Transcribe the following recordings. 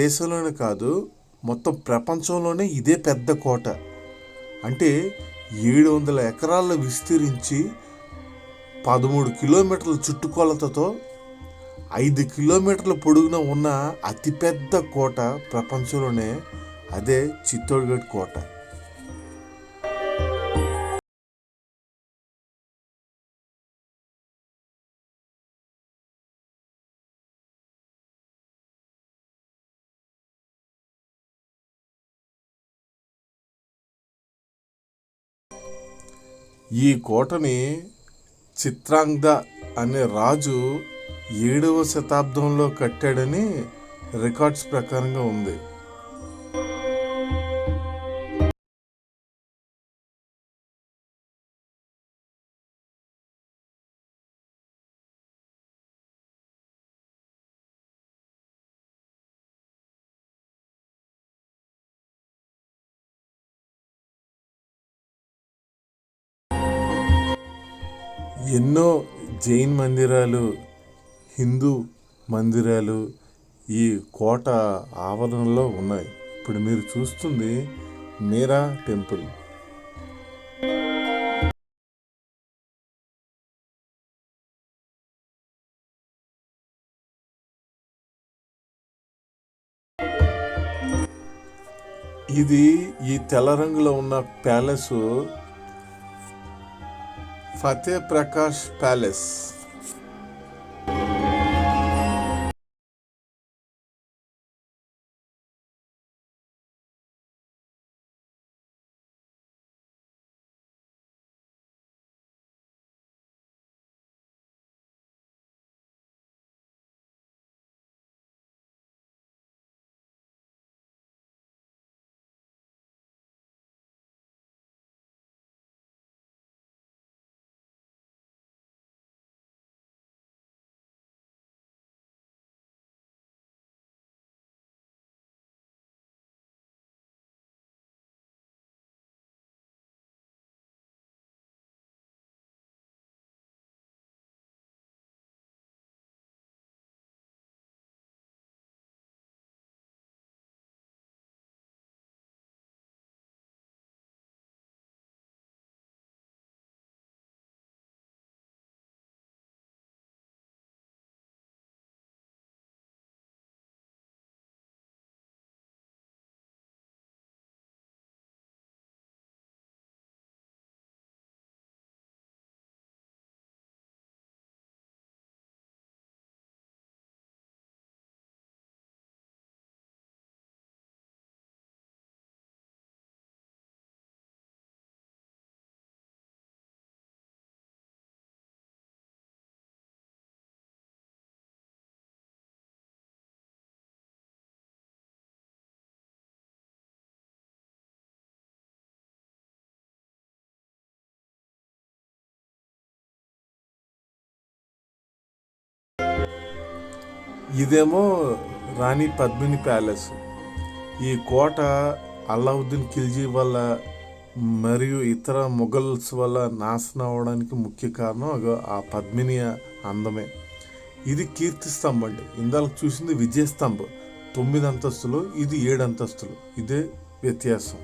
దేశంలోనే కాదు మొత్తం ప్రపంచంలోనే ఇదే పెద్ద కోట. అంటే ఏడు వందల ఎకరాల్లో విస్తరించి పదమూడు కిలోమీటర్ల చుట్టుకొలతతో ఐదు కిలోమీటర్ల పొడుగున ఉన్న అతిపెద్ద కోట ప్రపంచంలోనే అదే చిత్తోడ్గఢ్ కోట. ఈ కోటని చిత్రాంగ్ద అనే రాజు ఏడవ శతాబ్దంలో కట్టాడని రికార్డ్స్ ప్రకారంగా ఉంది. ఎన్నో జైన్ మందిరాలు హిందూ మందిరాలు ఈ కోట ఆవరణలో ఉన్నాయి. ఇప్పుడు మీరు చూస్తుంది మీరా టెంపుల్. ఇది ఈ తెల్ల రంగులో ఉన్న ప్యాలెస్ Fateh Prakash Palace. ఇదేమో రాణి పద్మిని ప్యాలెస్. ఈ కోట అల్లావుద్దీన్ ఖిల్జీ వల్ల మరియు ఇతర మొఘల్స్ వల్ల నాశనం అవడానికి ముఖ్య కారణం ఆ పద్మిని అందమే. ఇది కీర్తిస్తంభం అండి. ఇందాక చూసింది విజయ స్తంభం తొమ్మిది అంతస్తులు ఇది ఏడు అంతస్తులు. ఇదే వ్యత్యాసం.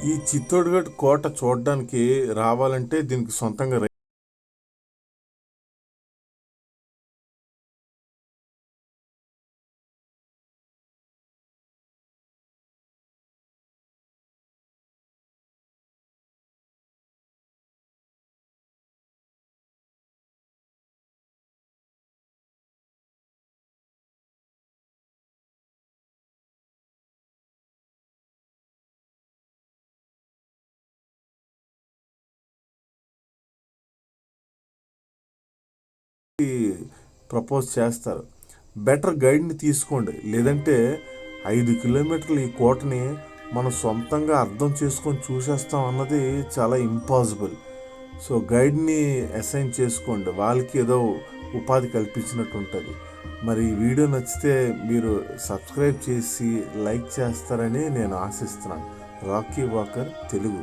ఈ చిత్తోడ్గఢ్ కోట చూడడానికి రావాలంటే దీనికి సొంతంగా ప్రపోజ్ చేస్తారు. బెటర్ గైడ్ని తీసుకోండి. లేదంటే ఐదు కిలోమీటర్లు ఈ కోటని మనం సొంతంగా అర్థం చేసుకొని చూసేస్తాం అన్నది చాలా ఇంపాసిబుల్ సో గైడ్ని అసైన్ చేసుకోండి. వాళ్ళకి ఏదో ఉపాధి కల్పించినట్టు ఉంటుంది. మరి ఈ వీడియో నచ్చితే మీరు సబ్స్క్రైబ్ చేసి లైక్ చేస్తారని నేను ఆశిస్తున్నాను. Rocky walker Telugu